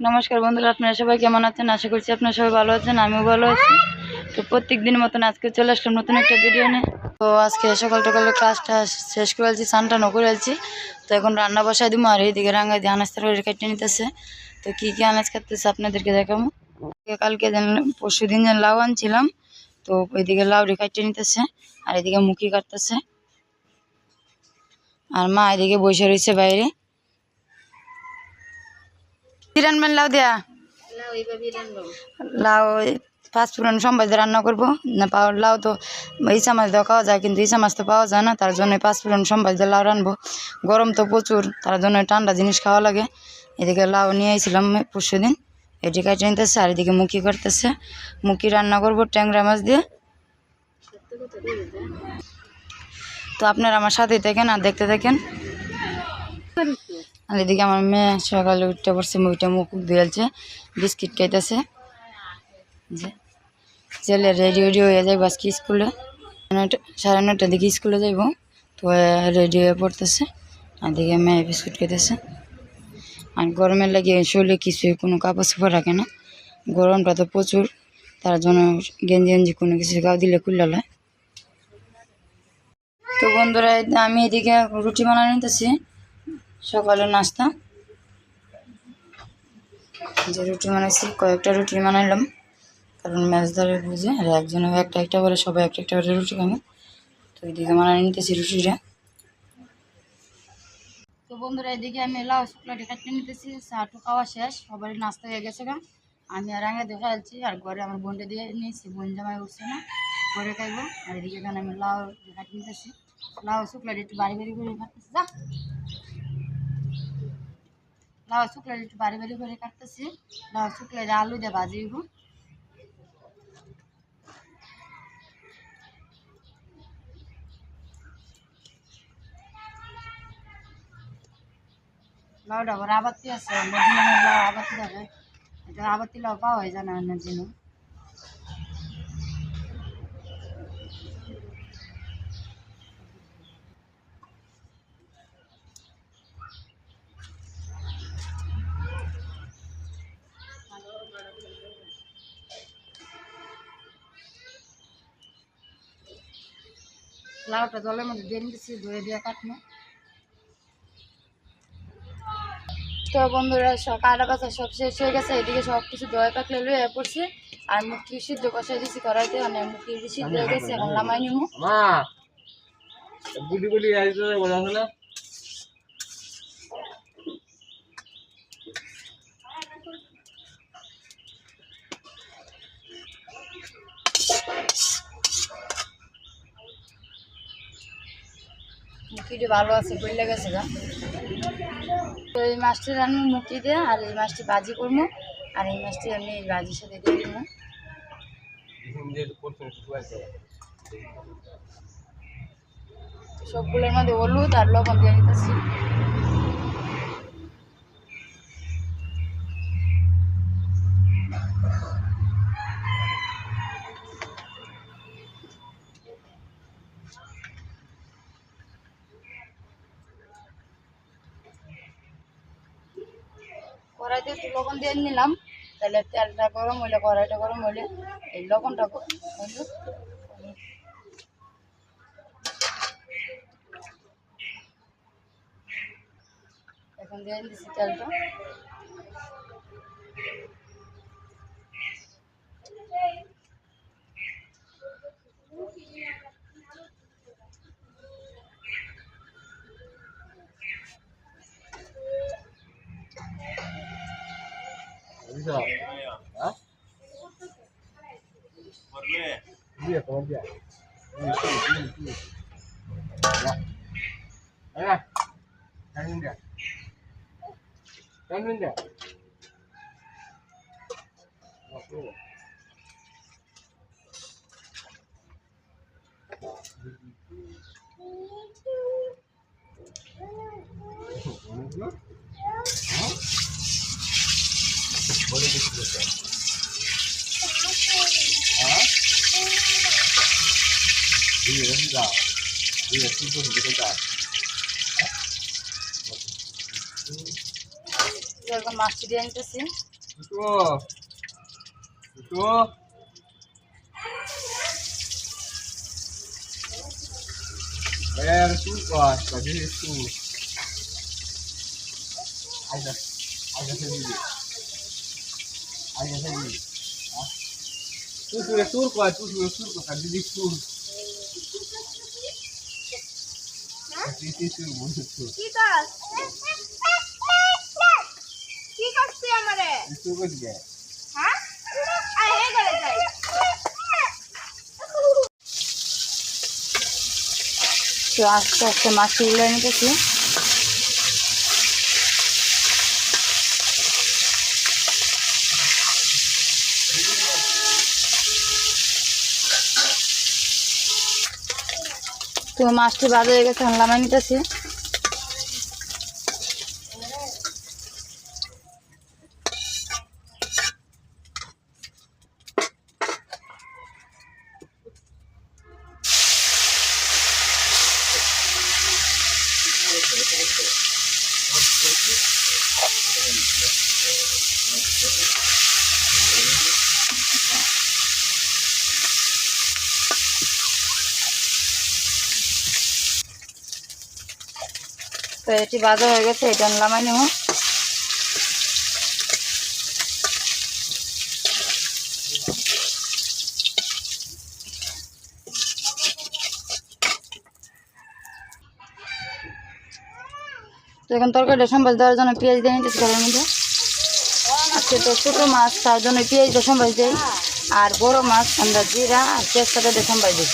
নমস্কার বন্ধুরা, আপনারা সবাই কেমন আছেন? আশা করছি আপনারা সবাই ভালো আছেন, আমিও ভালো আছি। তো প্রত্যেক দিন মতন আজকে চলে আসলাম নতুন একটা ভিডিও নিয়ে। তো আজকে সকাল সকালে ক্লাসটা শেষ করে আলছি সানটানও করে আলছি। তো এখন রান্না বসাই দিব আর এইদিকে রাঙ্গাই দিয়ে আনাজ তরকারি কেটে নিতেছে। তো কী কী আনাজ কাটতেছে আপনাদেরকে দেখাবো। কালকে যেন, পরশু দিন যেন লাউ আনছিলাম, তো ওইদিকে লাউ রে কাটতে নিতেছে, আর এদিকে মুখি কাটতেছে। আর মা এদিকে বসে রয়েছে বাইরে। কি রান্নবেন লাউ দেয়া? লাউ পাঁচ ফুরন সম্বাদ রান্না করব না পাও লাউ তো ইসা মাছ দেওয়া খাওয়া যায় কিন্তু ইসা মাছ তো পাওয়া যায় না তার জন্য পাঁচ ফুরন সম্বাদ লাউ রানবো। গরম তো প্রচুর তার জন্য ঠান্ডা জিনিস খাওয়া লাগে। এদিকে লাউ নিয়ে আইছিলাম পরশু দিন এটি কাটে নিতেছে আর এদিকে মুখি করতেছে। মুখি রান্না করব ট্যাংরা মাছ দিয়ে। তো আপনারা আমার সাথেই থাকেন আর দেখতে থাকেন। আর এদিকে আমার মেয়ে সকালে উঠতে পড়ছে মুখটা মুখ ধুয়েছে বিস্কিট খাইতেছে। যে ছেলে রেডি রেডি হয়ে যাইব আজকে স্কুলে। সাড়ে নটার দিকে স্কুলে যাইব, তো রেডি হয়ে পড়তেছে, আর দিকে মেয়ে বিস্কুট খেতেছে আর গরমের লাগে শরীরে কিছুই, কোনো কাপড় চোপড় রাখে না। গরমটা তো প্রচুর, তার জন্য গেঞ্জি গেঞ্জি কোনো কিছু গাও দিলে খুললে লয়। তো বন্ধুরা, আমি এদিকে রুটি বানানো নিতেছি। সকালে নাস্তা। যে রুটি বানাইছি, কয়েকটা রুটি বানাইলাম। কারণ ম্যাচ ধরে বুঝে, আর একজনে একটা একটা করে, সবাই একটা একটা করে রুটি খাবে। তো এদিকে বানানো নিতেছি রুটিটা। তো বন্ধুরা, এদিকে আমি লাউ শুক্লাটি কাটতে নিতেছি। চাটু খাওয়া শেষ সবাই নাস্তা হয়ে গেছে গা। আমি আর আগে দেখা যাচ্ছি আর ঘরে আমার বোনটা দিয়ে নিয়েছি। বোন জামাই উঠছে না, ঘরে খাইবো। আর এদিকে এখানে আমি লাউ কাটতে নিতেছি। লাউ শুক্লাটি একটু বাড়ি বাড়ি করে কাটতেছি যা। লাউ শুকলে একটু বাড়ি বাড়ি করে কাটতেছি। লাউ শুকলে আলু দিয়ে ভাজিব। দিব লাউটা আবার আবাতি আছে মধ্যমে লাউ আবাতি থাকে এটা আবাতি লাউ পাওয়া হয় জানা জন্য। লাউটা জলের মধ্যে দিয়ে নিতেছি, ধুয়ে দিয়ে কাটনো তো বন্ধুরা কাটা কাছা সব শেষ হয়ে গেছে, এদিকে সব কিছু দয়া পাকলে লয়ে পড়ছে। আর মুখি সিদ্ধ কষাই দিছি কড়াইতে মানে মুখি সিদ্ধ হয়ে গেছে, এখন নামাই নিমু। গুলি গুলি আইতো বলা হলো মুখিটি ভালো আছে বললে গেছে গা। তো এই মাছটি রান্না মুখি দিয়ে আর এই মাছটি বাজি করব। আর এই মাছটি আমি এই ভাজির সাথে দিয়ে দেবো। সবগুলোর মধ্যে হলুদ আর লবণ দিয়ে নিতেছি কড়াইতে একটু লবণ দিয়ে নিলাম। তাহলে তেলটা গরম হইলে, কড়াইটা গরম হইলে এই লবণটা এখন দিয়ে দিচ্ছি তেলটা। বুঝছ হ্যাঁ দিয়ে তোমার দিয়ে হ্যাঁ টাইমিং দে টাইমিং দে বলে দিচ্ছি হ্যাঁ? দিয়ে রেখে দাও দিয়ে সুন্দর রেখে দাও এখন মাছটি দিয়ে নিতেছি দুটো দুটো এর তুই কর কাজে তুই আইজা আইজা সেই দিবি আইজা সেই দিবি তুই তুই তুই কর তুই তুই তুই কর কাজে দিবি তুই তুই তুই তুই বল তুই কি কাজ কি করছিস আমারে তুই কর দিবি হ্যাঁ আয় হে করে যাই তো আস্তে আস্তে মাছটি উড়ে তো মাছটি বাজে হয়ে গেছে এখন লামাই নিতেছি। তো এটি বাজে হয়ে গেছে, এটা লামাই নেব। তো এখন তরকারিটা সম্বাস দেওয়ার জন্য পেঁয়াজ দিয়ে নিতেছি করার মধ্যে। আজকে তো ছোটো মাছ, তার জন্য পেঁয়াজটা সম্বাস দেই। আর বড় মাছ, আমরা জিরা আর দিয়ে সম্বাস দিই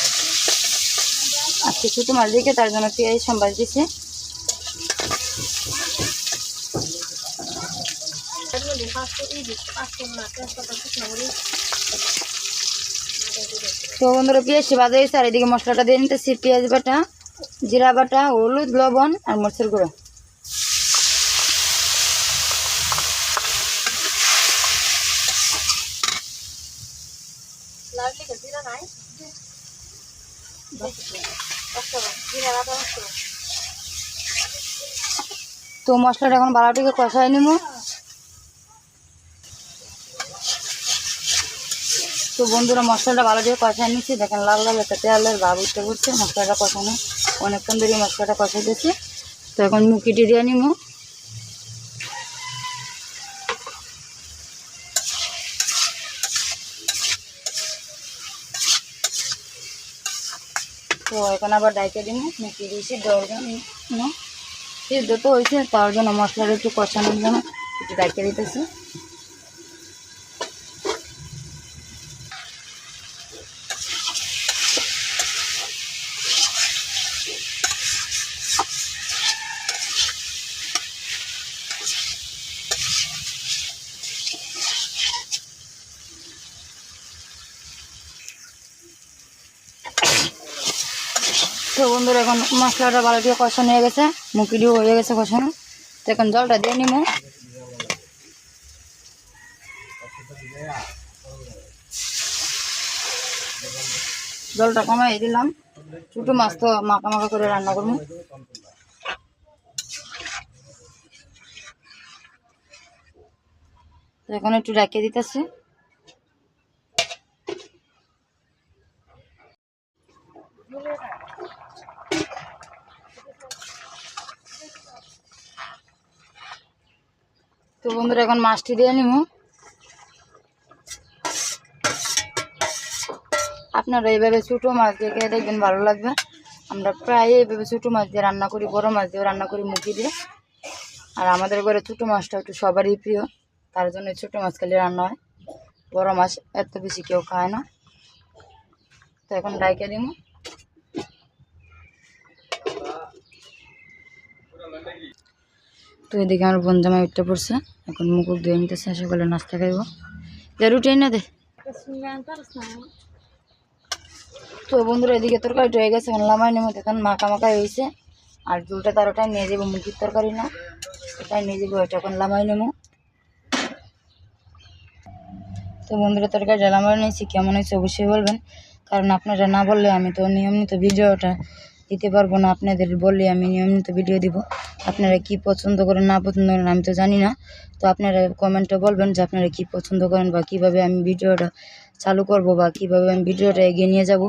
আজকে ছোটো মাছ দিকে তার জন্য পেঁয়াজ সম্বাস দিছি তো বন্ধুরা পেঁয়াজটি বাজা গেছে আর এদিকে মশলাটা দিয়ে নিতেছি। পেঁয়াজ বাটা জিরা বাটা হলুদ লবণ আর মরচের গুঁড়ো। তো মশলাটা এখন বালাটিকে কষাই নিব। তো বন্ধুরা, মশলাটা ভালো দিয়ে কষাই নিচ্ছি। দেখেন, লাল লাল একটা তেলের ভাব উঠতে পড়ছে। মশলাটা কষানো অনেকক্ষণ ধরে মশলাটা কষাই দিয়েছি তো এখন মুখিটি দিয়ে নিব। তো এখন আবার ডাইকে দিব। মুখি দিয়েছি জন্য সিদ্ধ তো হয়েছে, তার জন্য মশলাটা একটু কষানোর জন্য একটু ডাইকে দিতেছি। তো বন্ধুরা, এখন মশলাটা ভালো দিয়ে কষানো হয়ে গেছে, মুখিটিও হয়ে গেছে কষানো। তো এখন জলটা দিয়ে নিব। জলটা কমাই দিলাম। ছোটো মাছ তো মাখা মাখা করে রান্না করব। এখন একটু রাখিয়ে দিতেছি। বন্ধুরা, এখন মাছটি দিয়ে নিব। আপনারা এইভাবে ছোটো মাছ দিয়ে খেয়ে দেখবেন ভালো লাগবে। আমরা প্রায় এইভাবে ছোটো মাছ দিয়ে রান্না করি, বড় মাছ দিয়ে রান্না করি মুখি দিয়ে। আর আমাদের ঘরে ছোটো মাছটা একটু সবারই প্রিয়, তার জন্য ছোটো মাছ খেলে রান্না হয়। বড় মাছ এত বেশি কেউ খায় না। তো এখন ডাইকে দিব। তো এদিকে আমার বোন জামাই উঠতে পড়ছে। এখন মুকুট ধুয়ে নিতেছে সকালে নাস্তা খাইব। যে রুটি না দে। তো বন্ধুরা, এদিকে তরকারিটা হয়ে গেছে। এখন লামাই নেমো, এখন মাখা মাখা হয়েছে। আর ঝুলটা তার ওটাই নিয়ে যাব, মুরগির তরকারি না। ওটাই নিয়ে যাব, ওটা এখন লামাই নেব তো বন্ধুরা, তরকারিটা লামাই নিয়েছি, কেমন হয়েছে অবশ্যই বলবেন। কারণ আপনারা না বললে আমি তো নিয়মিত ভিডিওটা দিতে পারব না, আপনাদের বললে আমি নিয়মিত ভিডিও দিব। আপনারা কি পছন্দ করেন, না পছন্দ করেন, আমি তো জানি না। তো আপনারা কমেন্টে বলবেন যে আপনারা কি পছন্দ করেন বা কীভাবে আমি ভিডিওটা চালু করব বা কীভাবে আমি ভিডিওটা এগিয়ে নিয়ে যাব।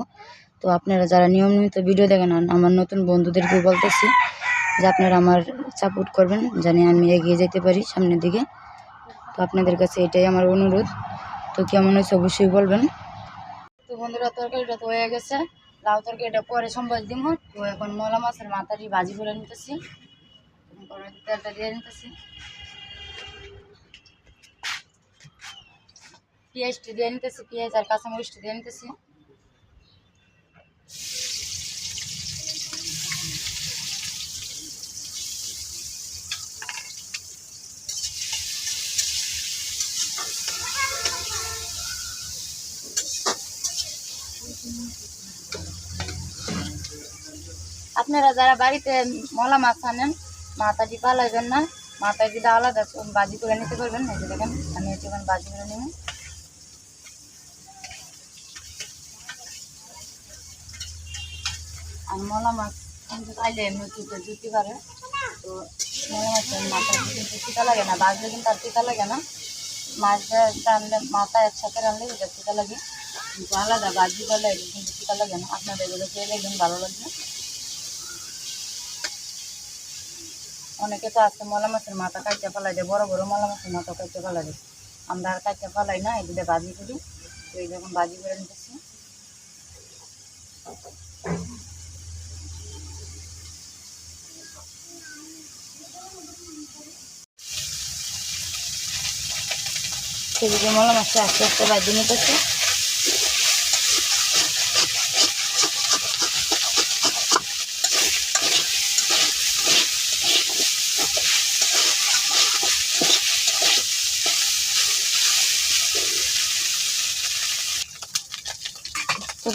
তো আপনারা যারা নিয়মিত ভিডিও দেখেন আমার নতুন বন্ধুদেরকে বলতেছি যে আপনারা আমার সাপোর্ট করবেন জানি আমি এগিয়ে যেতে পারি সামনের দিকে। তো আপনাদের কাছে এটাই আমার অনুরোধ। তো কেমন হয়েছে অবশ্যই বলবেন। তো বন্ধুরা, তরকারিটা তো হয়ে গেছে। লাউ তরকারিটা পরে সম্বল দিব তো এখন মলা মাছের মাথাটি ভাজি করে নিতেছি। তেলটা দিয়ে নিতেছি। পেঁয়াজটি দিয়ে নিতেছি, পেঁয়াজ আর কাঁচামরিচটি দিয়ে নিতেছি। আপনারা যারা বাড়িতে মলা মাছ আনেন মাথাটি পালাইবেন না। যদি আলাদা বাজি করে নিতে পারবেন। যে দেখেন, আমি এখন বাজি করে নেব আর মলা মাছ এমনি চুপে জুতি পারে। তো মলা মাছের মাথা কিন্তু তিতা লাগে না, বাজলে কিন্তু আর তিতা লাগে না। মাছটা রানলে মাথা একসাথে রানলে এটা লাগে। কিন্তু আলাদা বাজি এটা কিন্তু তিতা লাগে না। আপনাদের এগুলো খেয়ে দেখবেন ভালো লাগবে। অনেকে তো আছে মলা মাছের মাথা কাটতে ফেলাই দেয় বড় বড় মলা মাছের মাথা কাটতে ফেলাই দেয় আমরা আর কাটতে ফেলাই না এগুলো বাজি করি। তো এই যখন বাজি করে নিতেছি। মলা মাছটা আস্তে আস্তে বাজি নিতেছি।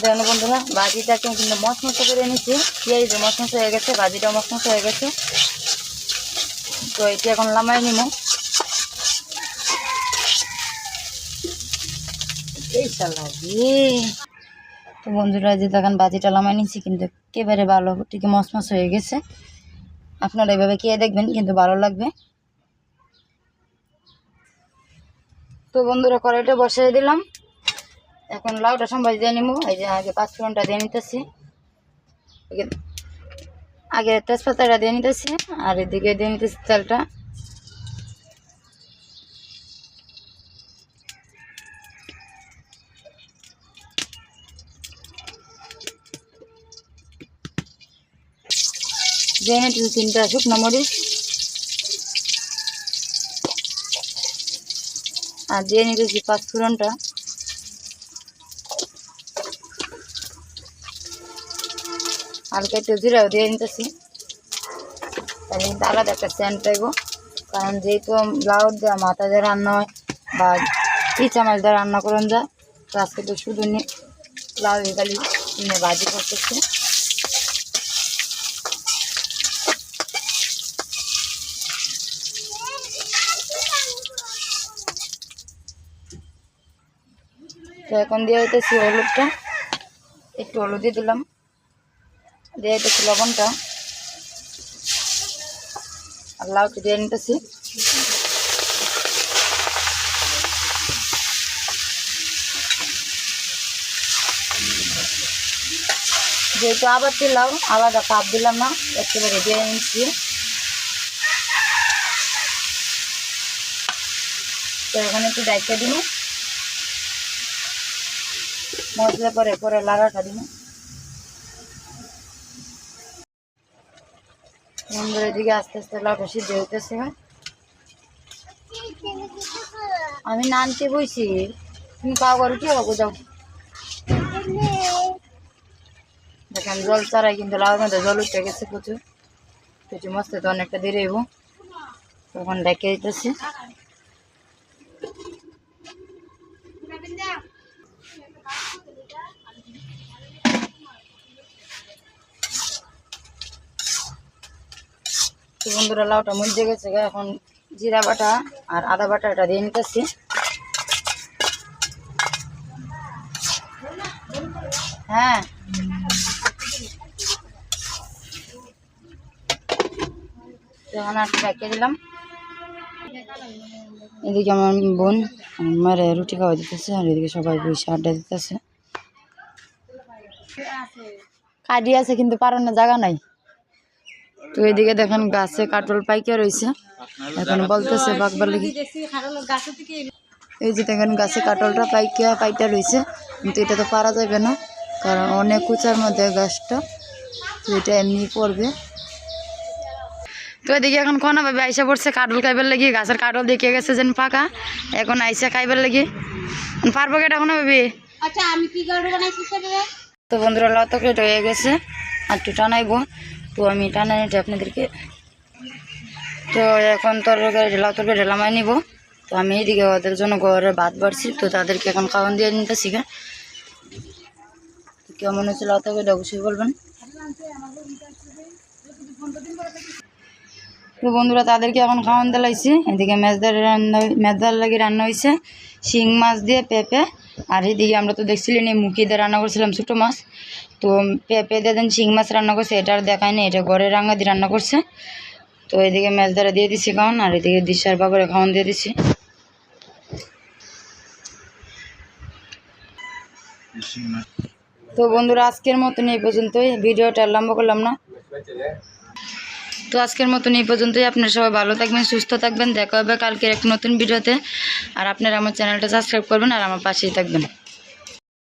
দেখেন বন্ধুরা বাজিটাকে কিন্তু মশমশো করে নিচ্ছি পেঁয়াজ মশমশো হয়ে গেছে বাজিটা মশমশো হয়ে গেছে। তো এটি এখন লামাই নিব। তো বন্ধুরা যে দেখেন বাজিটা লামাই নিচ্ছি কিন্তু একেবারে ভালো ঠিক মশমশ হয়ে গেছে। আপনারা এভাবে খেয়ে দেখবেন, কিন্তু ভালো লাগবে। তো বন্ধুরা, কড়াইটা বসিয়ে দিলাম। এখন লাউটা সম্বাস দিয়ে নিবো এই যে আগে পাঁচ ফোড়নটা দিয়ে নিতেছি। আগে তেজপাতাটা দিয়ে নিতেছি আর এদিকে দিয়ে নিতেছি তেলটা। তিনটা শুকনো মরিচ। আর দিয়ে নিতেছি পাঁচ হালকা একটু জিরাও দিয়ে নিতেছি। তাহলে কিন্তু আলাদা একটা সেন্ট পাইব। কারণ যেহেতু ব্লাউজ দেওয়া মাথা দিয়ে রান্না হয় বা ইচা মাছ দিয়ে রান্না করুন যায় তো আজকে তো শুধু লাউ খালি নিয়ে ভাজি করতেছি। তো এখন দিয়ে হইতেছি হলুদটা। একটু হলুদ দিয়ে দিলাম। দিয়ে দিতেছি লবণটা। আর লাউটা দিয়ে নিতেছি। যেহেতু আবার দিলাম, আলাদা কাপ দিলাম না, একেবারে দিয়ে নিচ্ছি। তো এখানে একটু ডাইকে দিব মশলা পরে পরে লাগাটা দিব বন্ধুরা এদিকে আস্তে আস্তে লাউটা সিদ্ধ হইতেছে। আমি নানতে বইছি। তুমি কাউ করো কি হব যাও। দেখেন জল চারাই কিন্তু লাউ মধ্যে জল উঠে গেছে প্রচুর। প্রচুর মস্ত তো অনেকটা দেরি হইব। তখন ডেকে দিতেছি। তো বন্ধুরা, লাউটা মধ্যে গেছে এখন জিরা বাটা আর আদা বাটাটা দিয়ে নিতেছি। হ্যাঁ। এখন আর রেখে দিলাম। এদিকে আমার বোন আমার রুটি খাওয়া দিতেছে আর এদিকে সবাই বসে আড্ডা দিতেছে। কাটি আছে, কিন্তু পারানোর জায়গা নাই। তো এদিকে দেখেন গাছে কাটল পাইকে রয়েছে এখন বলতেছে বাগবার লাগি। এই যে দেখেন গাছে কাটলটা পাইকা পাইটা রয়েছে কিন্তু এটা তো পারা যাবে না কারণ অনেক উঁচার মধ্যে গাছটা। তো এটা এমনি পড়বে। তো এদিকে এখন কোনা ভাবে আইসা পড়ছে কাটল খাইবার লাগি গাছের কাটল দেখে গেছে যেন ফাঁকা। এখন আইসা খাইবার লাগি। পারব কেটা এখন ভাবি আচ্ছা আমি কি তো বন্ধুরা লতা কেটে হয়ে গেছে। আর একটু টানাইবো। তো আমি টানাই নিতে আপনাদেরকে। তো এখন তরকারি লাউ তরকারি লামাই নিব। তো আমি এইদিকে ওদের জন্য ঘরে ভাত বাড়ছি, তো তাদেরকে এখন খাওয়ান দিয়ে নিতেছি গে। তো কেমন হচ্ছে লাউ তরকারি অবশ্যই বলবেন। তো বন্ধুরা, তাদেরকে এখন খাওয়ান দিলাইছি। এদিকে মেজদার রান্না মেজদার লাগে রান্না হয়েছে শিং মাছ দিয়ে পেঁপে। আর এদিকে আমরা তো দেখছিলেন এই মুখি দিয়ে রান্না করছিলাম ছোটো মাছ। তো পেঁপে দিয়ে দেন মাছ রান্না করছে, এটা আর দেখায় দেখায়নি এটা ঘরে রান্না দিয়ে রান্না করছে। তো এদিকে মেজদারা দিয়ে দিছি খাওয়ান, আর এদিকে দিশার বাবারে খাওয়ান দিয়ে দিছি। তো বন্ধুরা, আজকের মতন এই পর্যন্তই। ভিডিওটা লম্বা করলাম না। তো আজকের মতন এই পর্যন্তই। আপনারা সবাই ভালো থাকবেন, সুস্থ থাকবেন। দেখা হবে কালকের এক নতুন ভিডিওতে। আর আপনারা আমার চ্যানেলটা সাবস্ক্রাইব করবেন আর আমার পাশেই থাকবেন।